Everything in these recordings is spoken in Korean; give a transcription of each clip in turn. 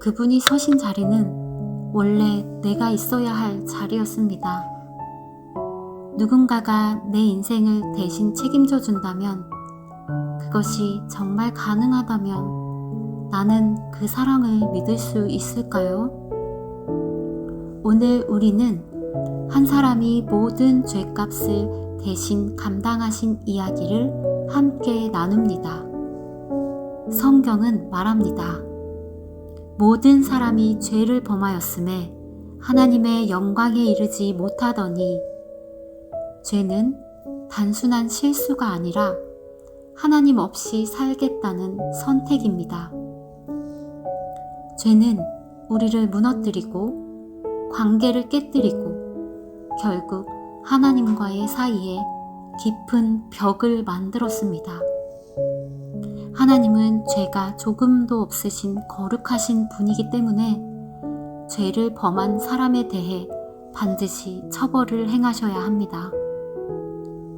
그분이 서신 자리는 원래 내가 있어야 할 자리였습니다. 누군가가 내 인생을 대신 책임져 준다면, 그것이 정말 가능하다면 나는 그 사랑을 믿을 수 있을까요? 오늘 우리는 한 사람이 모든 죄값을 대신 감당하신 이야기를 함께 나눕니다. 성경은 말합니다. 모든 사람이 죄를 범하였음에 하나님의 영광에 이르지 못하더니 죄는 단순한 실수가 아니라 하나님 없이 살겠다는 선택입니다. 죄는 우리를 무너뜨리고 관계를 깨뜨리고 결국 하나님과의 사이에 깊은 벽을 만들었습니다. 하나님은 죄가 조금도 없으신 거룩하신 분이기 때문에 죄를 범한 사람에 대해 반드시 처벌을 행하셔야 합니다.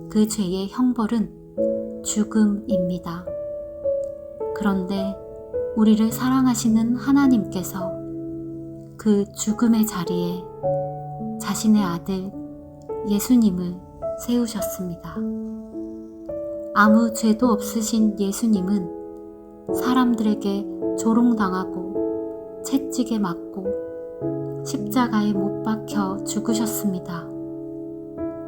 그 죄의 형벌은 죽음입니다. 그런데 우리를 사랑하시는 하나님께서 그 죽음의 자리에 자신의 아들 예수님을 세우셨습니다. 아무 죄도 없으신 예수님은 사람들에게 조롱당하고 채찍에 맞고 십자가에 못 박혀 죽으셨습니다.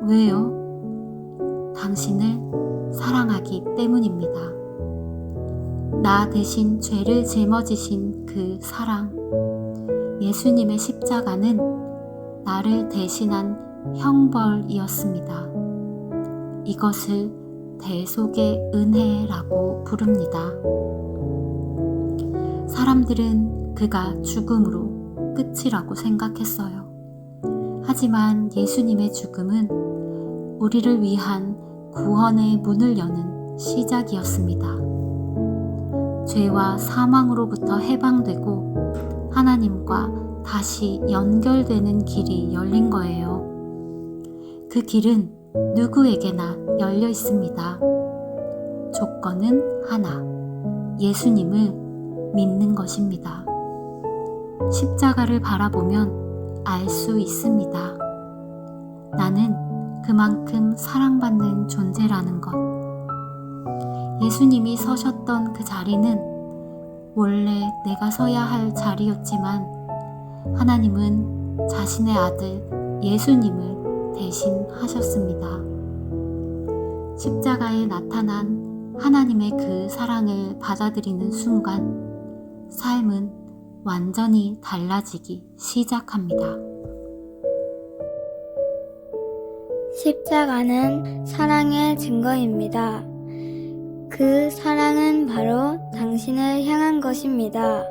왜요? 당신을 사랑하기 때문입니다. 나 대신 죄를 짊어지신 그 사랑, 예수님의 십자가는 나를 대신한 형벌이었습니다. 이것을 대속의 은혜라고 부릅니다. 사람들은 그가 죽음으로 끝이라고 생각했어요. 하지만 예수님의 죽음은 우리를 위한 구원의 문을 여는 시작이었습니다. 죄와 사망으로부터 해방되고 하나님과 다시 연결되는 길이 열린 거예요. 그 길은 누구에게나 열려 있습니다. 조건은 하나, 예수님을 믿는 것입니다. 십자가를 바라보면 알 수 있습니다. 나는 그만큼 사랑받는 존재라는 것. 예수님이 서셨던 그 자리는 원래 내가 서야 할 자리였지만 하나님은 자신의 아들 예수님을 대신 하셨습니다. 십자가에 나타난 하나님의 그 사랑을 받아들이는 순간 삶은 완전히 달라지기 시작합니다. 십자가는 사랑의 증거입니다. 그 사랑은 바로 당신을 향한 것입니다.